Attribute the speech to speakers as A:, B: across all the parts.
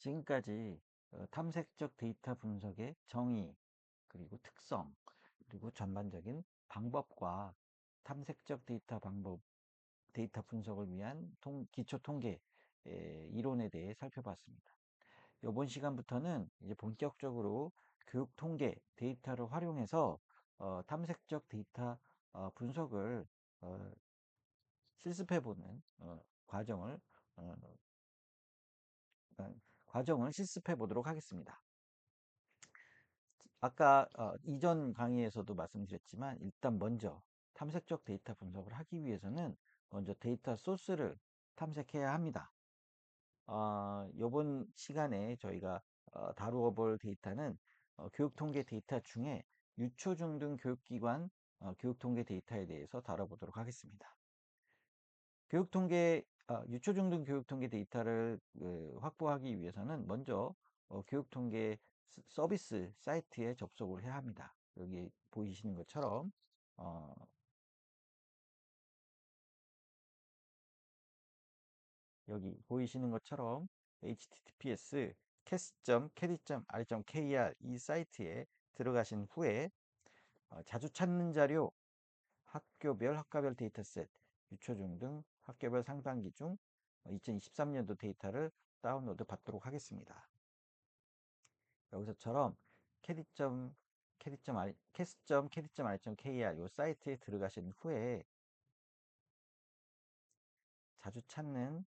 A: 지금까지 어, 탐색적 데이터 분석의 정의, 그리고 특성, 그리고 전반적인 방법과 탐색적 데이터 방법, 데이터 분석을 위한 통, 기초 통계 에, 이론에 대해 살펴봤습니다. 이번 시간부터는 이제 본격적으로 교육 통계 데이터를 활용해서 어, 탐색적 데이터 어, 분석을 어, 실습해보는 어, 과정을 어, 어, 과정을 실습해 보도록 하겠습니다. 아까 어, 이전 강의에서도 말씀드렸지만 일단 먼저 탐색적 데이터 분석을 하기 위해서는 먼저 데이터 소스를 탐색해야 합니다. 어, 이번 시간에 저희가 어, 다루어 볼 데이터는 어, 교육통계 데이터 중에 유초중 등 교육기관 어, 교육통계 데이터에 대해서 다뤄보도록 하겠습니다. 교육통계 어, 유초 중등 교육 통계 데이터를 그, 확보하기 위해서는 먼저 어, 교육 통계 서비스 사이트에 접속을 해야 합니다. 여기 보이시는 것처럼 어, 여기 보이시는 것처럼 https cas.cad.r.kr 이 사이트에 들어가신 후에 어, 자주 찾는 자료 학교별 학과별 데이터셋 유초중 등 학교별 상반기 중 2023년도 데이터를 다운로드 받도록 하겠습니다. 여기서처럼 캐디.캐디.r 캐스.캐디.r.kr 이 사이트에 들어가신 후에 자주 찾는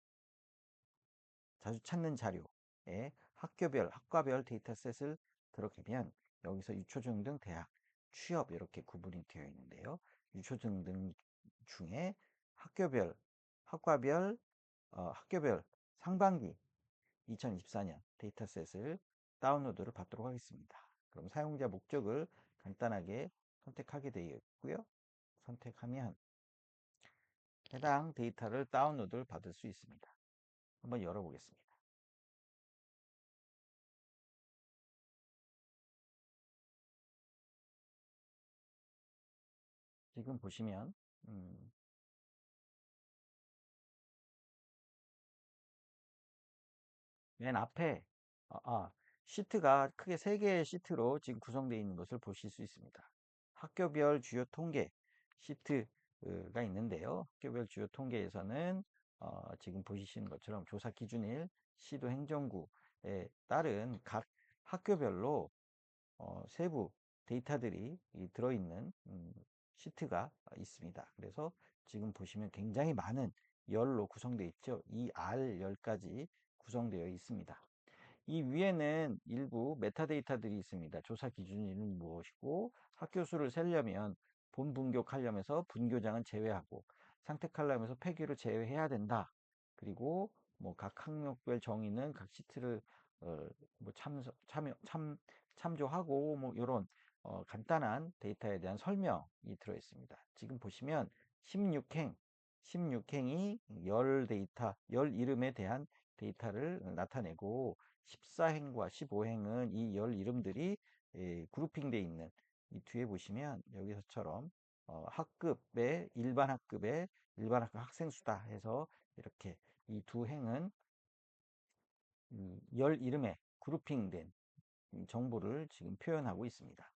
A: 자주 찾는 자료에 학교별 학과별 데이터셋을 들어가면 여기서 유초중 등 대학 취업 이렇게 구분이 되어 있는데요. 유초중 등 중에 학교별 학과별 어, 학교별 상반기 2024년 데이터셋을 다운로드를 받도록 하겠습니다. 그럼 사용자 목적을 간단하게 선택하게 되어 있고요. 선택하면 해당 데이터를 다운로드를 받을 수 있습니다. 한번 열어보겠습니다. 지금 보시면 음, 맨 앞에 아, 아, 시트가 크게 3개의 시트로 지금 구성되어 있는 것을 보실 수 있습니다. 학교별 주요 통계 시트가 있는데요. 학교별 주요 통계에서는 어, 지금 보시는 것처럼 조사 기준일, 시도 행정구에 따른 각 학교별로 어, 세부 데이터들이 들어있는 음, 시트가 있습니다. 그래서 지금 보시면 굉장히 많은 열로 구성되어 있죠. 이 R 열까지 구성되어 있습니다. 이 위에는 일부 메타데이터들이 있습니다. 조사 기준일은 무엇이고 학교 수를 세려면 본 분교하려면서 분교장은 제외하고 상택하려면서 폐교를 제외해야 된다. 그리고 뭐 각 학력별 정의는 각 시트를 어, 뭐 참서, 참여, 참, 참조하고 뭐 이런 어, 간단한 데이터에 대한 설명이 들어 있습니다. 지금 보시면 16행, 16행이 열 데이터, 열 이름에 대한 데이터를 나타내고 14행과 15행은 이 열 이름들이 예, 그룹핑되어 있는 이 뒤에 보시면 여기서처럼 어, 학급의 일반 학급의 일반 학급 학생 수다 해서 이렇게 이 두 행은 열 이름에 그룹핑된 정보를 지금 표현하고 있습니다.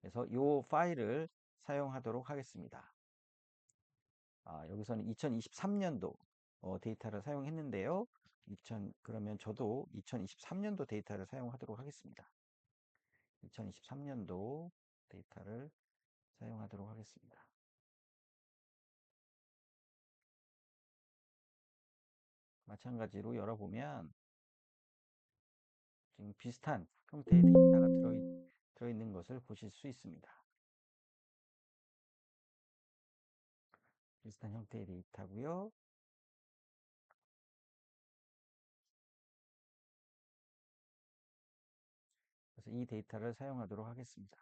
A: 그래서 이 파일을 사용하도록 하겠습니다. 아, 여기서는 2023년도 어, 데이터를 사용했는데요. 2000, 그러면 저도 2023년도 데이터를 사용하도록 하겠습니다. 2023년도 데이터를 사용하도록 하겠습니다. 마찬가지로 열어보면 지금 비슷한 형태의 데이터가 들어있, 들어있는 것을 보실 수 있습니다. 비슷한 형태의 데이터고요. 그래서 이 데이터를 사용하도록 하겠습니다.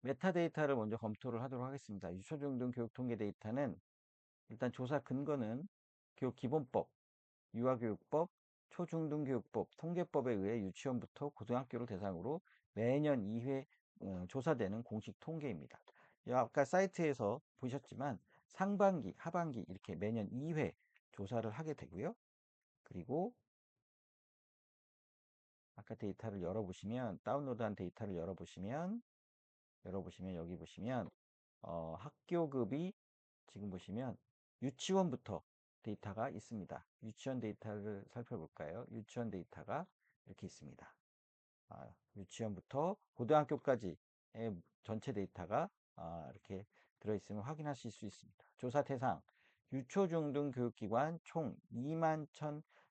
A: 메타데이터를 먼저 검토를 하도록 하겠습니다. 유초중등 교육통계 데이터는 일단 조사 근거는 교육기본법, 유아교육법, 초중등교육법, 통계법에 의해 유치원부터 고등학교를 대상으로 매년 2회 어, 조사되는 공식 통계입니다. 아까 사이트에서 보셨지만 상반기, 하반기 이렇게 매년 2회 조사를 하게 되고요. 그리고 아까 데이터를 열어보시면 다운로드한 데이터를 열어보시면 열어보시면 여기 보시면 어, 학교급이 지금 보시면 유치원부터 데이터가 있습니다. 유치원 데이터를 살펴볼까요? 유치원 데이터가 이렇게 있습니다. 아, 유치원부터 고등학교까지의 전체 데이터가 아, 이렇게 들어있음을 확인하실 수 있습니다. 조사 대상 유초중 등 교육기관 총 2만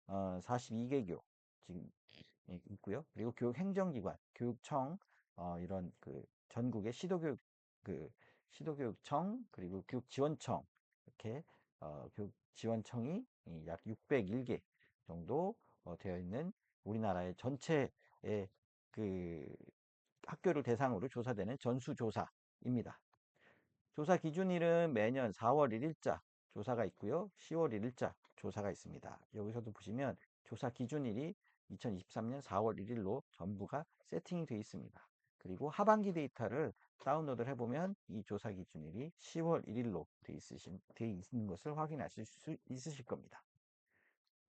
A: 1,042개 교 지금 예, 있고요. 그리고 교육행정기관, 교육청 어, 이런 그 전국의 시도교육 그 시도교육청 그리고 교육지원청 이렇게 어, 교육지원청이 약 601개 정도 어, 되어 있는 우리나라의 전체의 그 학교를 대상으로 조사되는 전수조사입니다. 조사 기준일은 매년 4월 1일자 조사가 있고요. 10월 1일자 조사가 있습니다. 여기서도 보시면 조사 기준일이 2023년 4월 1일로 전부가 세팅이 되어 있습니다. 그리고 하반기 데이터를 다운로드를 해보면 이 조사 기준일이 10월 1일로 되어, 있으신, 되어 있는 것을 확인하실 수 있으실 겁니다.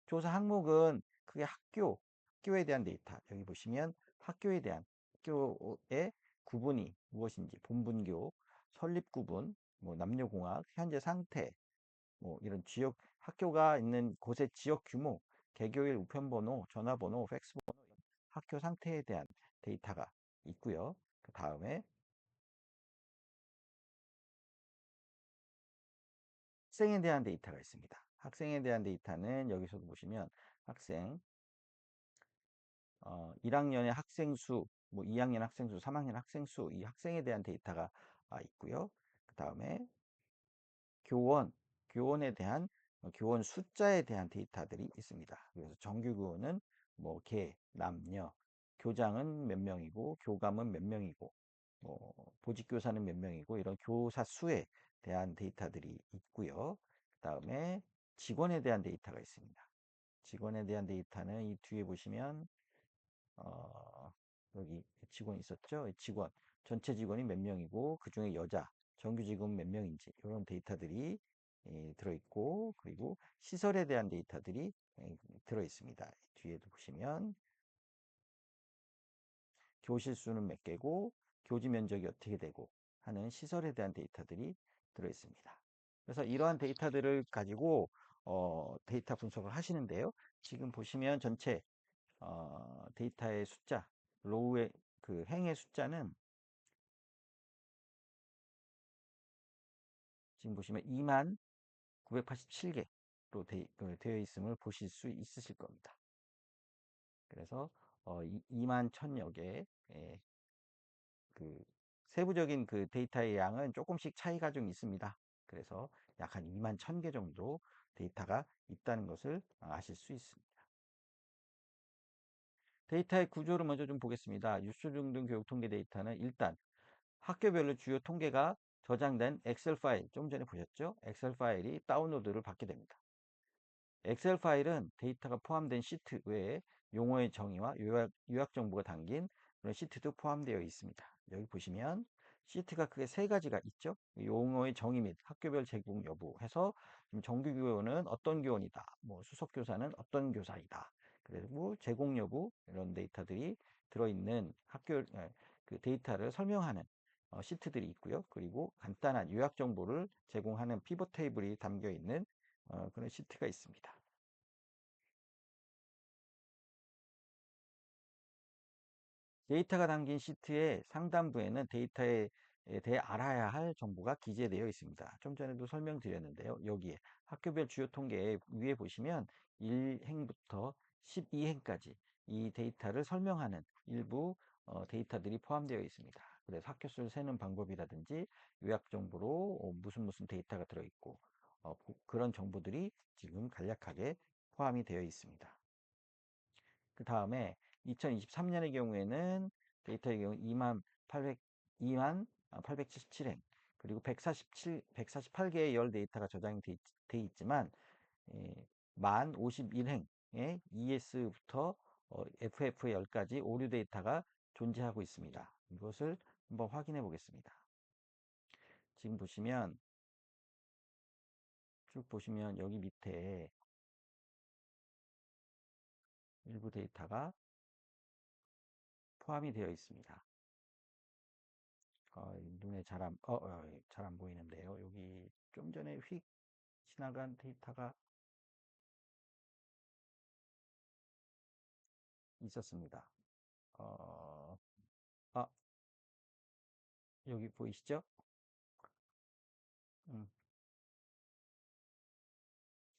A: 조사 항목은 크게 학교, 학교에 대한 데이터 여기 보시면 학교에 대한 학교의 구분이 무엇인지 본분교, 설립 구분, 뭐 남녀공학, 현재 상태, 뭐 이런 지역 학교가 있는 곳의 지역 규모, 개교일 우편번호, 전화번호, 팩스번호, 학교 상태에 대한 데이터가 있고요. 그 다음에 학생에 대한 데이터가 있습니다. 학생에 대한 데이터는 여기서도 보시면 학생 어, 1학년의 학생 수, 뭐 2학년 학생 수, 3학년 학생 수, 이 학생에 대한 데이터가 아, 있고요. 그 다음에 교원, 교원에 대한 어, 교원 숫자에 대한 데이터들이 있습니다. 그래서 정규 교원은 뭐 개, 남녀, 교장은 몇 명이고 교감은 몇 명이고 뭐 보직 교사는 몇 명이고 이런 교사 수에 대한 데이터들이 있고요. 그 다음에 직원에 대한 데이터가 있습니다. 직원에 대한 데이터는 이 뒤에 보시면 어, 여기 직원 있었죠? 직원 전체 직원이 몇 명이고 그 중에 여자 정규 직원 몇 명인지 이런 데이터들이 예, 들어있고 그리고 시설에 대한 데이터들이 예, 들어있습니다. 뒤에도 보시면 교실 수는 몇 개고 교지 면적이 어떻게 되고 하는 시설에 대한 데이터들이 들어있습니다. 그래서 이러한 데이터들을 가지고 어, 데이터 분석을 하시는데요. 지금 보시면 전체 어, 데이터의 숫자, 로우의 그 행의 숫자는 지금 보시면 2만 987개로 되, 그 되어 있음을 보실 수 있으실 겁니다. 그래서 어, 2만 1000여 개의 그 세부적인 그 데이터의 양은 조금씩 차이가 좀 있습니다. 그래서 약 한 2만 1000개 정도 데이터가 있다는 것을 아실 수 있습니다. 데이터의 구조를 먼저 좀 보겠습니다. 유수중등 교육 통계 데이터는 일단 학교별로 주요 통계가 저장된 엑셀 파일, 좀 전에 보셨죠? 엑셀 파일이 다운로드를 받게 됩니다. 엑셀 파일은 데이터가 포함된 시트 외에 용어의 정의와 요약, 요약 정보가 담긴 그런 시트도 포함되어 있습니다. 여기 보시면 시트가 크게 세 가지가 있죠. 용어의 정의 및 학교별 제공 여부 해서 정규 교원은 어떤 교원이다. 뭐 수석 교사는 어떤 교사이다. 그리고 제공 여부 이런 데이터들이 들어있는 학교 그 데이터를 설명하는 어, 시트들이 있고요. 그리고 간단한 요약 정보를 제공하는 피벗 테이블이 담겨 있는 어, 그런 시트가 있습니다. 데이터가 담긴 시트의 상단부에는 데이터에 대해 알아야 할 정보가 기재되어 있습니다. 좀 전에도 설명드렸는데요. 여기에 학교별 주요 통계 위에 보시면 1행부터 12행까지 이 데이터를 설명하는 일부 어, 데이터들이 포함되어 있습니다. 그래서 학교 수를 세는 방법이라든지 요약 정보로 어, 무슨 무슨 데이터가 들어있고 어, 그런 정보들이 지금 간략하게 포함이 되어 있습니다. 그 다음에 2023년의 경우에는 데이터의 경우 2만 800, 2만 877행 그리고 147, 148개의 열 데이터가 저장이 돼, 돼 있 지만 예, 만 51행의 ES부터 어, FF의 10까지 오류 데이터가 존재하고 있습니다. 이것을 한번 확인해 보겠습니다. 지금 보시면 쭉 보시면 여기 밑에 일부 데이터가 포함이 되어 있습니다. 어, 눈에 잘 안, 어, 어, 잘안 보이는데요. 여기 좀 전에 휙 지나간 데이터가 있었습니다. 어, 아, 여기 보이시죠? 음,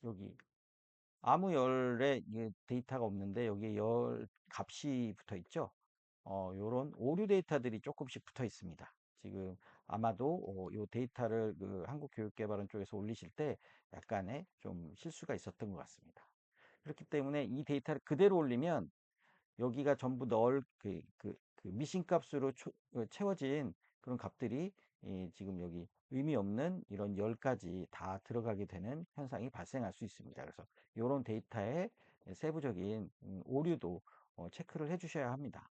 A: 여기 아무 열에 데이터가 없는데 여기에 열 값이 붙어 있죠. 어, 요런 오류 데이터들이 조금씩 붙어 있습니다. 지금 아마도 어, 요 데이터를 그 한국교육개발원 쪽에서 올리실 때 약간의 좀 실수가 있었던 것 같습니다. 그렇기 때문에 이 데이터를 그대로 올리면 여기가 전부 넣을 그, 그, 그 미신 값으로 초, 어, 채워진 그런 값들이 이 지금 여기 의미 없는 이런 열까지 다 들어가게 되는 현상이 발생할 수 있습니다. 그래서 이런 데이터의 세부적인 음, 오류도 어, 체크를 해 주셔야 합니다.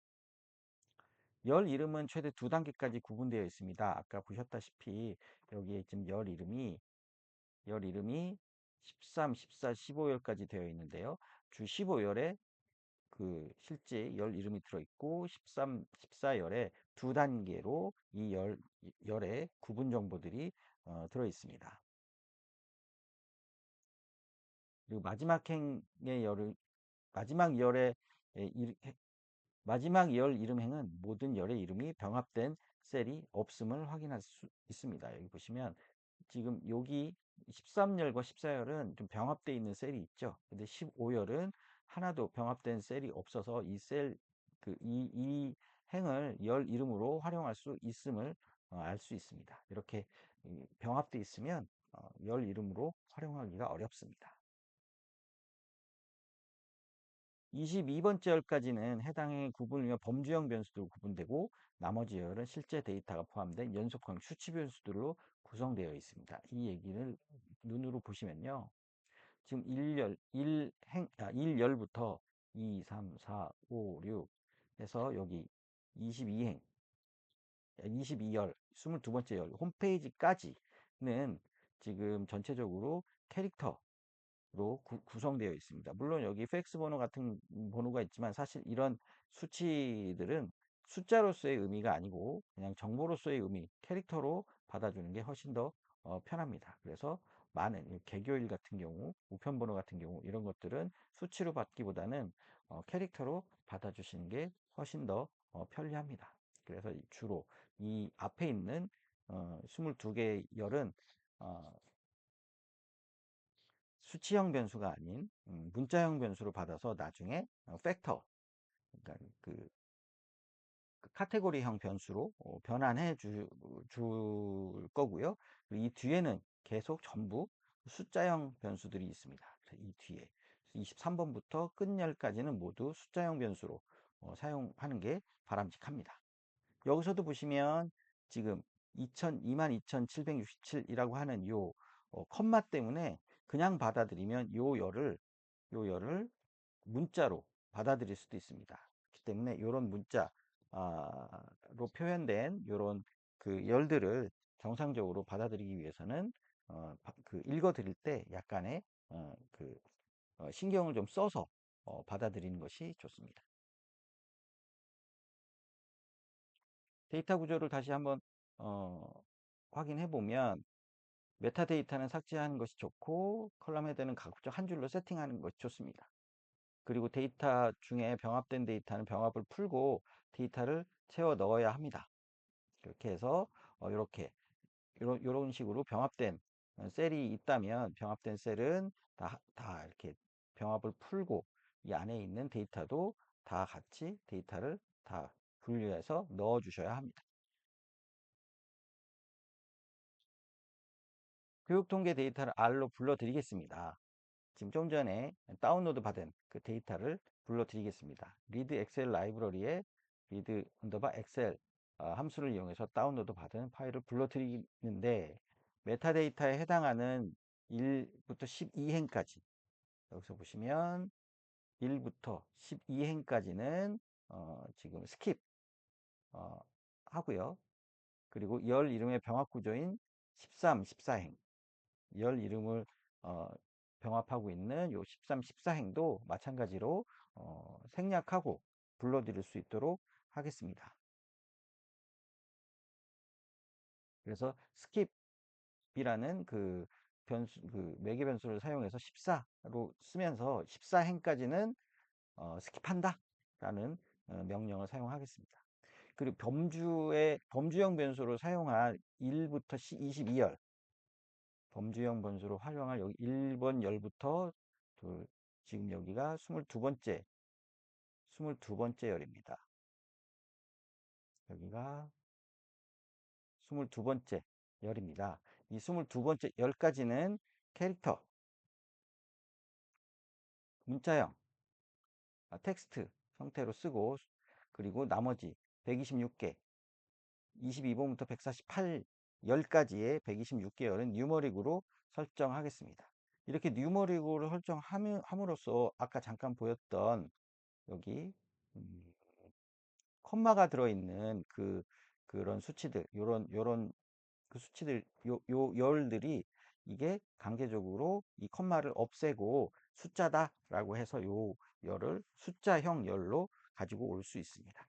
A: 열 이름은 최대 두 단계까지 구분되어 있습니다. 아까 보셨다시피 여기에 지금 열 이름이 열 이름이 13, 14, 15열까지 되어 있는데요. 주 15열에 그 실제 열 이름이 들어있고 13, 14열에 두 단계로 이 열, 열의 구분 정보들이 어, 들어 있습니다. 그리고 마지막 행의 열을 마지막 열의 마지막 열 이름 행은 모든 열의 이름이 병합된 셀이 없음을 확인할 수 있습니다. 여기 보시면 지금 여기 13열과 14열은 좀 병합되어 있는 셀이 있죠. 근데 15열은 하나도 병합된 셀이 없어서 이 셀, 그, 이, 이 행을 열 이름으로 활용할 수 있음을 어, 알수 있습니다. 이렇게 병합되어 있으면 어, 열 이름으로 활용하기가 어렵습니다. 22번째 열까지는 해당의 구분이며 범주형 변수들로 구분되고 나머지 열은 실제 데이터가 포함된 연속형 수치 변수들로 구성되어 있습니다. 이 얘기를 눈으로 보시면요. 지금 1열, 1행, 아, 1열부터 2, 3, 4, 5, 6 해서 여기 22행, 22열, 22번째 열, 홈페이지까지는 지금 전체적으로 캐릭터, 로 구, 성되어 있습니다. 물론 여기 팩스 번호 같은 번호가 있지만 사실 이런 수치들은 숫자로서의 의미가 아니고 그냥 정보로서의 의미, 캐릭터로 받아주는 게 훨씬 더 어, 편합니다. 그래서 많은 개교일 같은 경우, 우편 번호 같은 경우 이런 것들은 수치로 받기보다는 어, 캐릭터로 받아주시는 게 훨씬 더 어, 편리합니다. 그래서 주로 이 앞에 있는 어, 22개 열은 어, 수치형 변수가 아닌 음, 문자형 변수로 받아서 나중에 어, 팩터 그러니까 그, 그 카테고리형 변수로 어, 변환해 주, 줄 거고요. 이 뒤에는 계속 전부 숫자형 변수들이 있습니다. 이 뒤에 23번부터 끝열까지는 모두 숫자형 변수로 어, 사용하는 게 바람직합니다. 여기서도 보시면 지금 2000, 22,767이라고 하는 요 어, 컴마 때문에 그냥 받아들이면 요 열을 요 열을 문자로 받아들일 수도 있습니다. 그렇기 때문에 이런 문자로 표현된 이런 그 열들을 정상적으로 받아들이기 위해서는 어, 그 읽어 드릴 때 약간의 어, 그 어, 신경을 좀 써서 어, 받아들이는 것이 좋습니다. 데이터 구조를 다시 한번 어, 확인해 보면 메타데이터는 삭제하는 것이 좋고 컬럼 헤드는 가급적 한 줄로 세팅하는 것이 좋습니다. 그리고 데이터 중에 병합된 데이터는 병합을 풀고 데이터를 채워 넣어야 합니다. 이렇게 해서 어, 이렇게 이런 식으로 병합된 셀이 있다면 병합된 셀은 다, 다 이렇게 병합을 풀고 이 안에 있는 데이터도 다 같이 데이터를 다 분류해서 넣어 주셔야 합니다. 교육통계 데이터를 R로 불러드리겠습니다. 지금 좀 전에 다운로드 받은 그 데이터를 불러드리겠습니다. 리드 엑셀 라이브러리에 리드 언더바 엑셀 함수를 이용해서 다운로드 받은 파일을 불러드리는데 메타데이터에 해당하는 1부터 12행까지 여기서 보시면 1부터 12행까지는 어, 지금 스킵 어, 하고요. 그리고 열 이름의 병합 구조인 13, 14행 열 이름을 어, 병합하고 있는 요 13, 14행도 마찬가지로 어, 생략하고 불러드릴 수 있도록 하겠습니다. 그래서 스킵 이라는 그 변수, 그 매개 변수를 사용해서 14로 쓰면서 14행까지는 어, 스킵한다 라는 어, 명령을 사용하겠습니다. 그리고 범주의 범주형 변수로 사용할 1부터 22열 범주형 변수로 활용할 여기 1번 열부터 둘, 지금 여기가 22번째 22번째 열입니다. 여기가 22번째 열입니다. 이 22번째 열까지는 캐릭터, 문자형, 아, 텍스트 형태로 쓰고 그리고 나머지 126개. 22번부터 148 10까지의 126개열은 뉴머릭으로 설정하겠습니다. 이렇게 뉴머릭으로 설정함으로써 아까 잠깐 보였던 여기 음, 콤마가 들어있는 그 그런 수치들 요런 요런 그 수치들 요, 요 열들이 이게 강제적으로 이 컴마를 없애고 숫자다 라고 해서 요 열을 숫자형 열로 가지고 올 수 있습니다.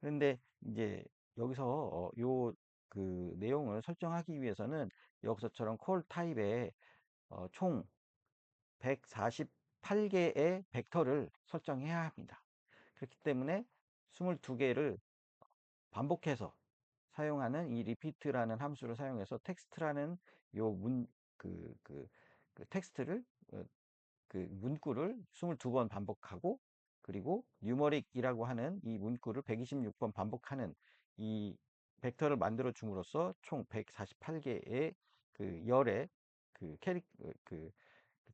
A: 그런데 이제 여기서 어, 요그 내용을 설정하기 위해서는 여기서처럼 콜 타입에 어, 총 148개의 벡터를 설정해야 합니다. 그렇기 때문에 22개를 반복해서 사용하는 이 repeat라는 함수를 사용해서 텍스트라는 요 문, 그, 그, 그 텍스트를, 어, 그 문구를 22번 반복하고 그리고 numeric이라고 하는 이 문구를 126번 반복하는 이 벡터를 만들어 줌으로써 총 148개의 그 열의 그 캐릭, 그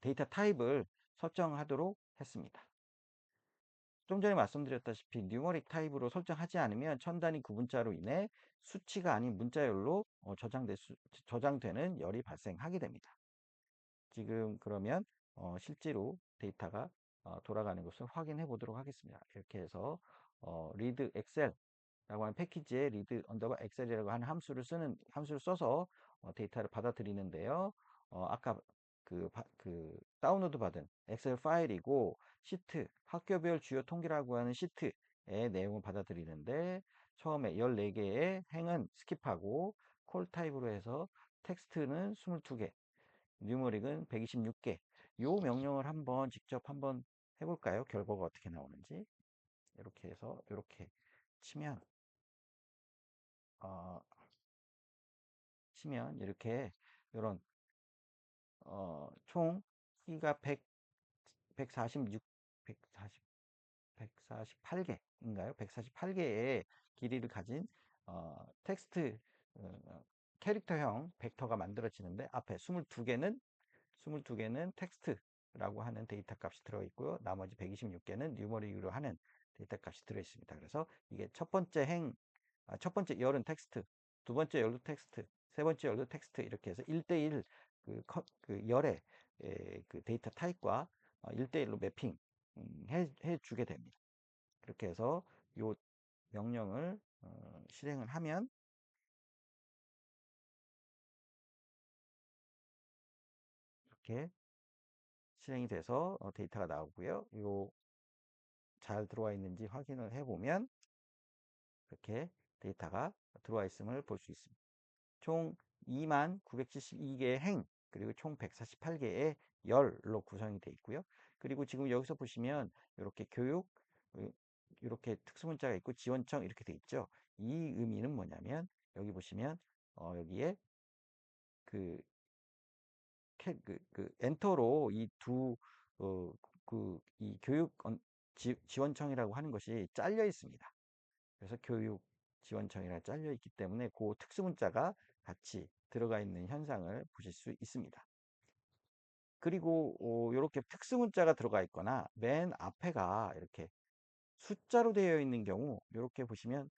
A: 데이터 타입을 설정하도록 했습니다. 좀 전에 말씀드렸다시피 뉴머릭 타입으로 설정하지 않으면 천 단위 구분자로 인해 수치가 아닌 문자열로 어, 저장될 수, 저장되는 열이 발생하게 됩니다. 지금 그러면 어, 실제로 데이터가 어, 돌아가는 것을 확인해 보도록 하겠습니다. 이렇게 해서 어, read excel 라고 하는 패키지에 read 언더바 excel이라고 하는 함수를 쓰는 함수를 써서 어, 데이터를 받아들이는데요. 어, 아까 그, 그 다운로드 받은 엑셀 파일이고 시트 학교별 주요 통계라고 하는 시트의 내용을 받아들이는데 처음에 14개의 행은 스킵하고 콜 타입으로 해서 텍스트는 22개 뉴머릭은 126개. 요 명령을 한번 직접 한번 해볼까요? 결과가 어떻게 나오는지? 이렇게 해서 이렇게 치면 어, 치면 이렇게 이런 어, 총 키가 100, 146, 140, 148개인가요? 148개의 길이를 가진 어, 텍스트 어, 캐릭터형 벡터가 만들어지는데 앞에 22개는 22개는 텍스트라고 하는 데이터 값이 들어있고요. 나머지 126개는 뉴머릭으로 하는 데이터 값이 들어있습니다. 그래서 이게 첫 번째 행, 아, 첫 번째 열은 텍스트, 두 번째 열도 텍스트, 세 번째 열도 텍스트 이렇게 해서 1대1 그, 그 열의 에, 그 데이터 타입과 어, 1대1로 매핑 음, 해, 해 주게 됩니다. 그렇게 해서 이 명령을 어, 실행을 하면 이렇게 실행이 돼서 어, 데이터가 나오고요. 요 잘 들어와 있는지 확인을 해보면 이렇게 데이터가 들어와 있음을 볼 수 있습니다. 총 2만 972개의 행 그리고 총 148개의 열로 구성이 되어 있고요. 그리고 지금 여기서 보시면 이렇게 교육 이렇게 특수문자가 있고 지원청 이렇게 돼 있죠. 이 의미는 뭐냐면 여기 보시면 어, 여기에 그, 그, 그 엔터로 이 두 어, 그 이 교육 지, 지원청이라고 하는 것이 잘려 있습니다. 그래서 교육 지원청이라 잘려 있기 때문에 그 특수문자가 같이 들어가 있는 현상을 보실 수 있습니다. 그리고 어, 이렇게 특수문자가 들어가 있거나 맨 앞에가 이렇게 숫자로 되어 있는 경우 이렇게 보시면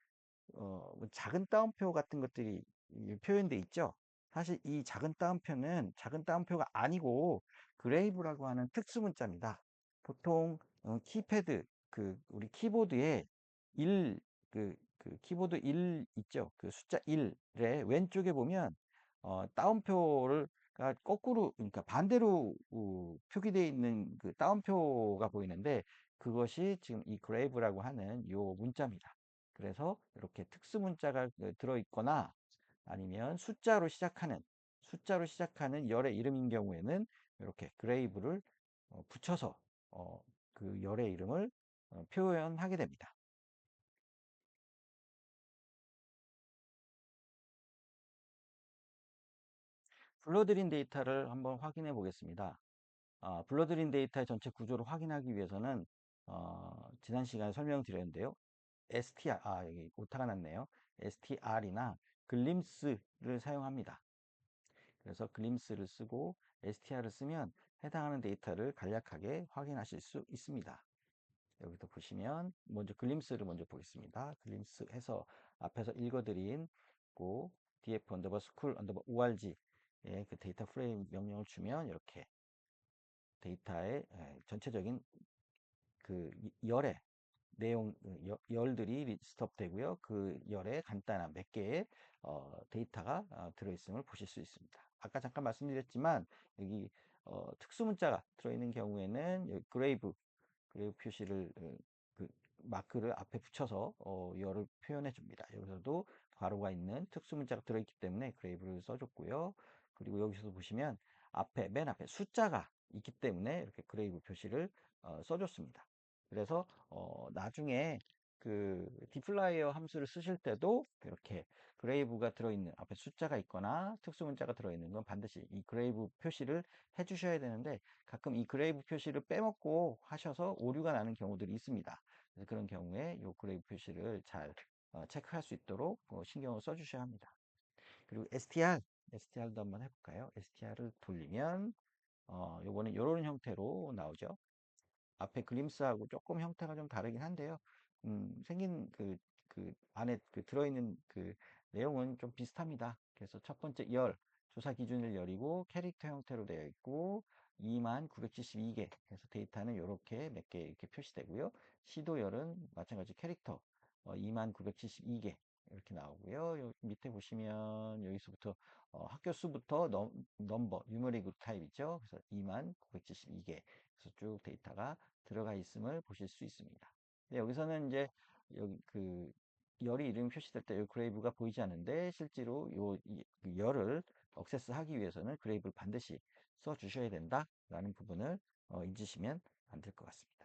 A: 어, 뭐 작은 따옴표 같은 것들이 표현되어 있죠. 사실 이 작은 따옴표는 작은 따옴표가 아니고 그레이브라고 하는 특수문자입니다. 보통 어, 키패드 그 우리 키보드에 1, 그, 그 키보드 1 있죠. 그 숫자 1의 왼쪽에 보면 어, 따옴표를 거꾸로 그러니까 반대로 어, 표기되어 있는 그 따옴표가 보이는데 그것이 지금 이 grave라고 하는 요 문자입니다. 그래서 이렇게 특수 문자가 그 들어 있거나 아니면 숫자로 시작하는 숫자로 시작하는 열의 이름인 경우에는 이렇게 grave를 어, 붙여서 어, 그 열의 이름을 어, 표현하게 됩니다. 불러들인 데이터를 한번 확인해 보겠습니다. 아, 불러들인 데이터의 전체 구조를 확인하기 위해서는 어, 지난 시간에 설명드렸는데요. str, 아 여기 오타가 났네요. str이나 글림스를 사용합니다. 그래서 글림스를 쓰고 str을 쓰면 해당하는 데이터를 간략하게 확인하실 수 있습니다. 여기서 보시면 먼저 글림스를 먼저 보겠습니다. 글림스 해서 앞에서 읽어드린 고 df 언더버 스쿨 언더버 org 예, 그 데이터 프레임 명령을 주면 이렇게 데이터의 예, 전체적인 그 열의 내용 그 열들이 리스트업 되고요. 그 열에 간단한 몇 개의 어, 데이터가 어, 들어있음을 보실 수 있습니다. 아까 잠깐 말씀드렸지만 여기 어, 특수 문자가 들어있는 경우에는 여기 그레이브 그레이브 표시를 어, 그 마크를 앞에 붙여서 어, 열을 표현해 줍니다. 여기서도 괄호가 있는 특수 문자가 들어있기 때문에 그레이브를 써줬고요. 그리고 여기서도 보시면 앞에 맨 앞에 숫자가 있기 때문에 이렇게 그레이브 표시를 어, 써줬습니다. 그래서 어, 나중에 그 디플라이어 함수를 쓰실 때도 이렇게 그레이브가 들어있는 앞에 숫자가 있거나 특수 문자가 들어있는 건 반드시 이 그레이브 표시를 해 주셔야 되는데 가끔 이 그레이브 표시를 빼먹고 하셔서 오류가 나는 경우들이 있습니다. 그런 경우에 이 그레이브 표시를 잘 어, 체크할 수 있도록 어, 신경을 써 주셔야 합니다. 그리고 str, str도 한번 해볼까요? str을 돌리면 어, 요거는 이런 형태로 나오죠. 앞에 그림스하고 조금 형태가 좀 다르긴 한데요. 음, 생긴 그, 그 안에 그 들어있는 그 내용은 좀 비슷합니다. 그래서 첫 번째 열, 조사 기준일 열이고 캐릭터 형태로 되어 있고 2972개 그래서 데이터는 이렇게 몇 개 이렇게 표시되고요. 시도열은 마찬가지 캐릭터 어, 2972개 이렇게 나오고요. 여기 밑에 보시면 여기서부터 어, 학교 수부터 넘, 넘버, 유머리그 타입이죠. 그래서 2972개 그래서 쭉 데이터가 들어가 있음을 보실 수 있습니다. 네, 여기서는 이제 여기 그 열이 이름 표시될 때 그레이브가 보이지 않는데 실제로 요그 열을 억세스 하기 위해서는 그레이브를 반드시 써 주셔야 된다라는 부분을 어, 잊으시면 안 될 것 같습니다.